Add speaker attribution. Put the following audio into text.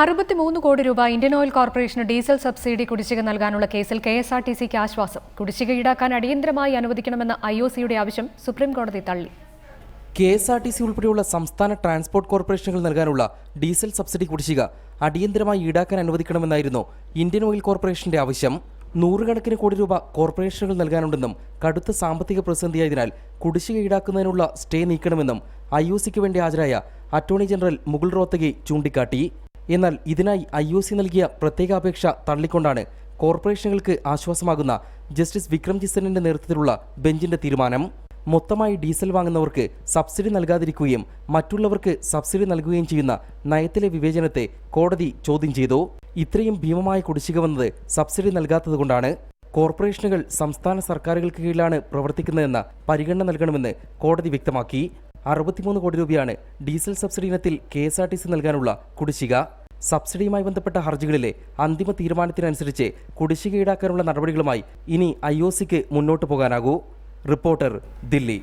Speaker 1: അറുപത്തിമൂന്ന് കോടി രൂപ ഇന്ത്യൻ ഓയിൽ കോർപ്പറേഷന് ഡീസൽ സബ്സിഡി കുടിശ്ശിക നൽകാനുള്ള കേസിൽ കെ എസ് ആർ ടി സിക്ക് ആശ്വാസം. കുടിശ്ശിക ഈടാക്കാൻ അടിയന്തരമായി അനുവദിക്കണമെന്ന ഐ ഒ സിയുടെ ആവശ്യം സുപ്രീംകോടതി തള്ളി.
Speaker 2: K S R T C ഉൾപ്പെടെയുള്ള സംസ്ഥാന ട്രാൻസ്പോർട്ട് കോർപ്പറേഷനുകൾ നൽകാനുള്ള ഡീസൽ സബ്സിഡി കുടിശ്ശിക അടിയന്തരമായി ഈടാക്കാൻ അനുവദിക്കണമെന്നായിരുന്നു ഇന്ത്യൻ ഓയിൽ കോർപ്പറേഷന്റെ ആവശ്യം. നൂറുകണക്കിന് കോടി രൂപ കോർപ്പറേഷനുകൾ നൽകാനുണ്ടെന്നും കടുത്ത സാമ്പത്തിക പ്രതിസന്ധിയായതിനാൽ കുടിശ്ശിക ഈടാക്കുന്നതിനുള്ള സ്റ്റേ നീക്കണമെന്നും ഐ ഒ സിക്ക് വേണ്ടി ഹാജരായ അറ്റോർണി ജനറൽ മുകുൾ റോത്തഗി ചൂണ്ടിക്കാട്ടി. എന്നാൽ ഇതിനായി ഐ ഒ സി നൽകിയ പ്രത്യേക അപേക്ഷ തള്ളിക്കൊണ്ടാണ് കോർപ്പറേഷനുകൾക്ക് ആശ്വാസമാകുന്ന ജസ്റ്റിസ് വിക്രം ജിസനന്റെ നേതൃത്വത്തിലുള്ള ബെഞ്ചിന്റെ തീരുമാനം. മൊത്തമായി ഡീസൽ വാങ്ങുന്നവർക്ക് സബ്സിഡി നൽകാതിരിക്കുകയും മറ്റുള്ളവർക്ക് സബ്സിഡി നൽകുകയും ചെയ്യുന്ന നയത്തിലെ വിവേചനത്തെ കോടതി ചോദ്യം ചെയ്തു. ഇത്രയും ഭീമമായ കുടിശ്ശിക വന്നത് സബ്സിഡി നൽകാത്തതുകൊണ്ടാണ്. കോർപ്പറേഷനുകൾ സംസ്ഥാന സർക്കാരുകൾക്ക് കീഴിലാണ് പ്രവർത്തിക്കുന്നതെന്ന പരിഗണന നൽകണമെന്ന് കോടതി വ്യക്തമാക്കി. അറുപത്തിമൂന്ന് കോടി രൂപയാണ് ഡീസൽ സബ്സിഡി ഇനത്തിൽ K S R T C നൽകാനുള്ള കുടിശ്ശിക. സബ്സിഡിയുമായി ബന്ധപ്പെട്ട ഹർജികളിലെ അന്തിമ തീരുമാനത്തിനനുസരിച്ച് കുടിശ്ശിക ഈടാക്കാനുള്ള നടപടികളുമായി ഇനി ഐ ഒ സിക്ക് മുന്നോട്ട് പോകാനാകൂ. റിപ്പോർട്ടർ ദില്ലി.